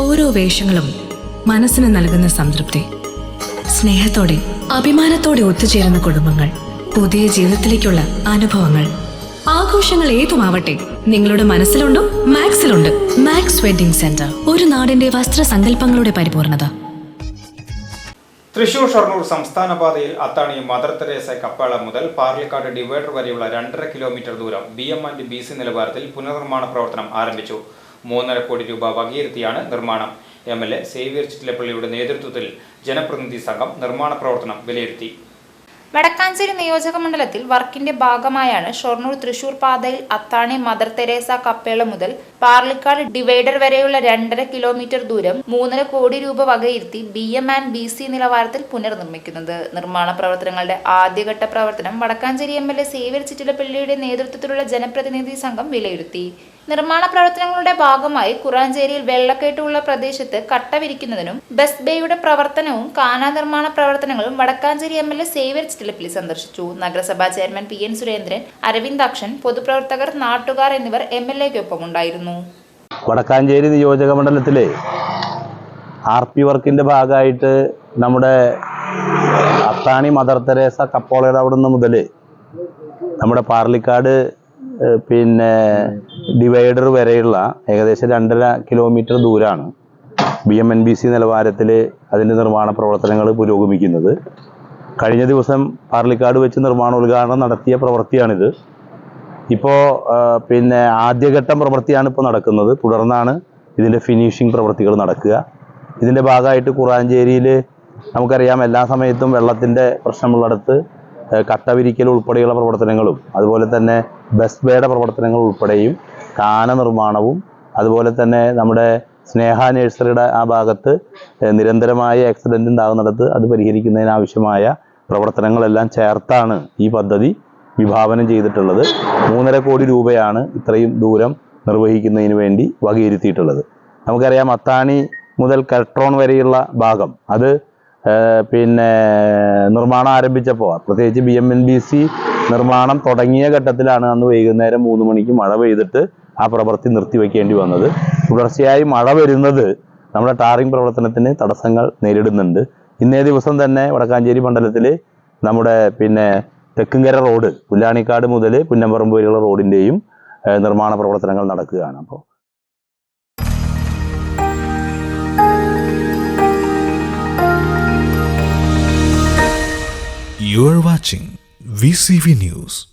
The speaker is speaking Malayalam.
ഓരോ വേഷങ്ങളും മനസ്സിന് നൽകുന്ന സംതൃപ്തി. സ്നേഹത്തോടെ അഭിമാനത്തോടെ ഒത്തുചേരുന്ന കുടുംബങ്ങൾ പുതിയ ജീവിതത്തിലേക്കുള്ള അനുഭവങ്ങൾ. ആഘോഷങ്ങൾ ഏതുമാവട്ടെ നിങ്ങളുടെ മനസ്സിലുണ്ടോ മാക്സിലുണ്ട്. മാക്സ് വെഡിംഗ് സെന്റർ ഒരു നാടിന്റെ വസ്ത്രസങ്കല്പങ്ങളുടെ പരിപൂർണത. തൃശൂർ ഷൊർണൂർ സംസ്ഥാന പാതയിൽ അത്താണി മദർ തെരേസ കപ്പാള മുതൽ പാർലിക്കാട് ഡിവൈഡർ വരെയുള്ള രണ്ടര കിലോമീറ്റർ ദൂരം B M and B C നിലവാരത്തിൽ പുനർനിർമ്മാണ പ്രവർത്തനം ആരംഭിച്ചു. മൂന്നര കോടി രൂപ വകയിരുത്തിയാണ് നിർമ്മാണം. എം എൽ എ സേവ്യർ ചിറ്റിലപ്പള്ളിയുടെ നേതൃത്വത്തിൽ ജനപ്രതിനിധി സംഘം നിർമ്മാണ പ്രവർത്തനം വിലയിരുത്തി. വടക്കാഞ്ചേരി നിയോജക മണ്ഡലത്തിൽ വർക്കിന്റെ ഭാഗമായാണ് ഷൊർണൂർ തൃശൂർ പാതയിൽ അത്താണി മദർ തെരേസ കപ്പേള മുതൽ പാർലിക്കാട് ഡിവൈഡർ വരെയുള്ള രണ്ടര കിലോമീറ്റർ ദൂരം മൂന്നര കോടി രൂപ വകയിരുത്തി B M and B C നിലവാരത്തിൽ പുനർനിർമ്മിക്കുന്നത്. നിർമ്മാണ പ്രവർത്തനങ്ങളുടെ ആദ്യഘട്ട പ്രവർത്തനം Vadakkanchery M L A Xavier ചിറ്റിലപ്പള്ളിയുടെ നേതൃത്വത്തിലുള്ള ജനപ്രതിനിധി സംഘം വിലയിരുത്തി. നിർമ്മാണ പ്രവർത്തനങ്ങളുടെ ഭാഗമായി കുറാഞ്ചേരിയിൽ വെള്ളക്കെട്ടുള്ള പ്രദേശത്ത് കട്ട വിരിക്കുന്നതിനും ബസ് ബേയുടെ പ്രവർത്തനവും കാന നിർമ്മാണ പ്രവർത്തനങ്ങളും Vadakkanchery M L A Xavier Chittilappally സന്ദർശിച്ചു. നഗരസഭാ chairman P N Surendran Aravindakshan പൊതുപ്രവർത്തകർ നാട്ടുകാർ എന്നിവർ എം എൽ എക്കൊപ്പം ഉണ്ടായിരുന്നു. വടക്കാഞ്ചേരി നിയോജക മണ്ഡലത്തിലെ ആർ പി വർക്കിന്റെ ഭാഗമായിട്ട് നമ്മുടെ അത്താണി മദർ തെരേസ കപ്പോളയുടെ അവിടെ നിന്ന് മുതൽ നമ്മുടെ പാർലിക്കാട് പിന്നെ ഡിവൈഡർ വരെയുള്ള ഏകദേശം രണ്ടര കിലോമീറ്റർ ദൂരമാണ് B M and B C നിലവാരത്തിൽ അതിന്റെ നിർമ്മാണ പ്രവർത്തനങ്ങൾ പുരോഗമിക്കുന്നത്. കഴിഞ്ഞ ദിവസം പാർലിക്കാട് വെച്ച് നിർമ്മാണ നിർമ്മാണോദ്ഘാടനം നടത്തിയ പ്രവൃത്തിയാണിത്. ഇപ്പോൾ പിന്നെ ആദ്യഘട്ടം പ്രവൃത്തിയാണ് ഇപ്പോൾ നടക്കുന്നത്. തുടർന്നാണ് ഇതിന്റെ ഫിനിഷിംഗ് പ്രവൃത്തികൾ നടക്കുക. ഇതിന്റെ ഭാഗമായിട്ട് കുറാഞ്ചേരിയിൽ നമുക്കറിയാം എല്ലാ സമയത്തും വെള്ളത്തിന്റെ പ്രശ്നമുള്ളിടത്ത് കട്ടവിരിക്കൽ കട്ട വിരിക്കൽ ഉൾപ്പെടെയുള്ള പ്രവർത്തനങ്ങളും അതുപോലെ തന്നെ ബസ് ബേയുടെ പ്രവർത്തനങ്ങൾ ഉൾപ്പെടെയും കാന നിർമ്മാണവും അതുപോലെ തന്നെ നമ്മുടെ സ്നേഹ നഴ്സറിയുടെ ആ ഭാഗത്ത് നിരന്തരമായ ആക്സിഡന്റ് ഉണ്ടാകുന്നിടത്ത് അത് പരിഹരിക്കുന്നതിനാവശ്യമായ പ്രവർത്തനങ്ങളെല്ലാം ചേർത്താണ് ഈ പദ്ധതി വിഭാവനം ചെയ്തിട്ടുള്ളത്. മൂന്നര കോടി രൂപയാണ് ഇത്രയും ദൂരം നിർവഹിക്കുന്നതിന് വേണ്ടി വകയിരുത്തിയിട്ടുള്ളത്. നമുക്കറിയാം അത്താണി മുതൽ കൽട്രോൺ വരെയുള്ള ഭാഗം. അത് പിന്നെ നിർമ്മാണം ആരംഭിച്ചപ്പോൾ പ്രത്യേകിച്ച് B M and B C നിർമ്മാണം തുടങ്ങിയ ഘട്ടത്തിലാണ് അന്ന് വൈകുന്നേരം മൂന്ന് മണിക്ക് മഴ പെയ്തിട്ട് ആ പ്രവൃത്തി നിർത്തിവെക്കേണ്ടി വന്നത്. തുടർച്ചയായി മഴ വരുന്നത് നമ്മുടെ ടാറിംഗ് പ്രവർത്തനത്തിന് തടസ്സങ്ങൾ നേരിടുന്നുണ്ട്. ഇന്നേ ദിവസം തന്നെ വടക്കാഞ്ചേരി മണ്ഡലത്തിൽ നമ്മുടെ പിന്നെ തെക്കുംകര റോഡ് പുല്ലാണിക്കാട് മുതൽ പുന്നമ്പറമ്പ് വരെയുള്ള റോഡിന്റെയും നിർമ്മാണ പ്രവർത്തനങ്ങൾ നടക്കുകയാണ്. അപ്പോൾ You are watching VCV News.